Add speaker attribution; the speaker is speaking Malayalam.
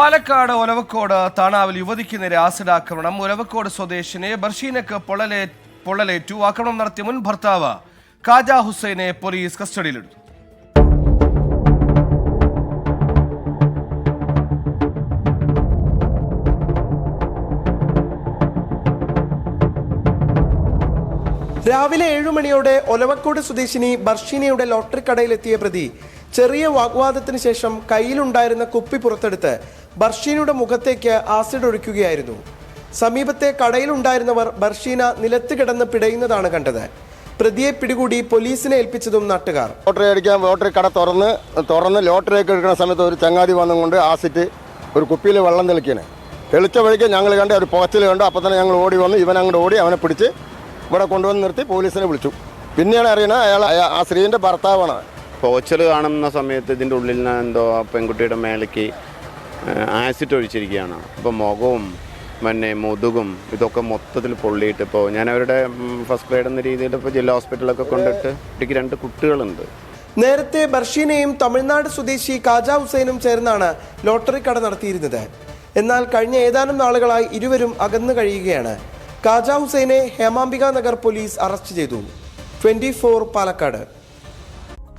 Speaker 1: പാലക്കാട് ഒലവക്കോട് താണാവിൽ യുവതിക്ക് നേരെ ആസിഡ് ആക്രമണം ഒലവക്കോട് സ്വദേശിനെ ബർഷീനക്ക് പൊള്ളലേ പൊള്ളലേറ്റു. ആക്രമണം നടത്തിയ മുൻ ഭർത്താവ് കാജ ഹുസൈനെ പോലീസ് കസ്റ്റഡിയിലെടുത്തു.
Speaker 2: രാവിലെ ഏഴു മണിയോടെ ഒലവക്കോട് സ്വദേശിനി ബർഷീനയുടെ ലോട്ടറി കടയിലെത്തിയ പ്രതി ചെറിയ വാഗ്വാദത്തിന് ശേഷം കയ്യിലുണ്ടായിരുന്ന കുപ്പി പുറത്തെടുത്ത് ബർഷീനയുടെ മുഖത്തേക്ക് ആസിഡ് ഒഴിക്കുകയായിരുന്നു. സമീപത്തെ കടയിലുണ്ടായിരുന്നവർ ബർഷീന നിലത്ത് കിടന്ന് പിടയുന്നതാണ് കണ്ടത്. പ്രതിയെ പിടികൂടി പോലീസിനെ ഏൽപ്പിച്ചതും നാട്ടുകാർ.
Speaker 3: ലോട്ടറി അടിക്കാൻ ലോട്ടറി കട തുറന്ന് തുറന്ന് ലോട്ടറി ഒക്കെ എടുക്കുന്ന സമയത്ത് ഒരു ചങ്ങാതി വന്നുകൊണ്ട് ആസിറ്റ് ഒരു കുപ്പിയിൽ വെള്ളം തെളിക്കണേ തെളിച്ച വഴിക്ക് ഞങ്ങൾ കണ്ട് ഒരു പുകച്ചിൽ കണ്ടു. അപ്പോൾ തന്നെ ഞങ്ങൾ ഓടി വന്നു. ഇവൻ അങ്ങോട്ട് ഓടി അവനെ പിടിച്ച് ഇവിടെ കൊണ്ടുവന്ന് നിർത്തി പോലീസിനെ വിളിച്ചു. പിന്നെയാണ് അറിയണത് അയാൾ ആ സ്ത്രീന്റെ ഭർത്താവാണ്.
Speaker 4: പോച്ചൽ കാണുന്ന സമയത്ത് ഇതിന്റെ ഉള്ളിൽ നിന്ന് എന്തോ പെൺകുട്ടിയുടെ മേലേക്ക് ആസിഡ് ഒഴിച്ചിരിക്കുകയാണ്. അപ്പോൾ മുഖവും പിന്നെ മുതുകും ഇതൊക്കെ മൊത്തത്തിൽ പൊള്ളിയിട്ട് ഇപ്പോൾ ഞാൻ അവരുടെ ഫസ്റ്റ് ഗ്രേഡ് എന്ന രീതിയിൽ ഇപ്പോൾ ജില്ലാ ഹോസ്പിറ്റലൊക്കെ കൊണ്ടിട്ട് എനിക്ക് രണ്ട് കുട്ടികളുണ്ട്.
Speaker 2: നേരത്തെ ബർഷീനയും തമിഴ്നാട് സ്വദേശി കാജ ഹുസൈനും ചേർന്നാണ് ലോട്ടറി കട നടത്തിയിരുന്നത്. എന്നാൽ കഴിഞ്ഞ ഏതാനും നാളുകളായി ഇരുവരും അകന്നു കഴിയുകയാണ്. കാജ ഹുസൈനെ ഹേമാംബിക നഗർ പോലീസ് അറസ്റ്റ് ചെയ്തു. ട്വന്റി പാലക്കാട്.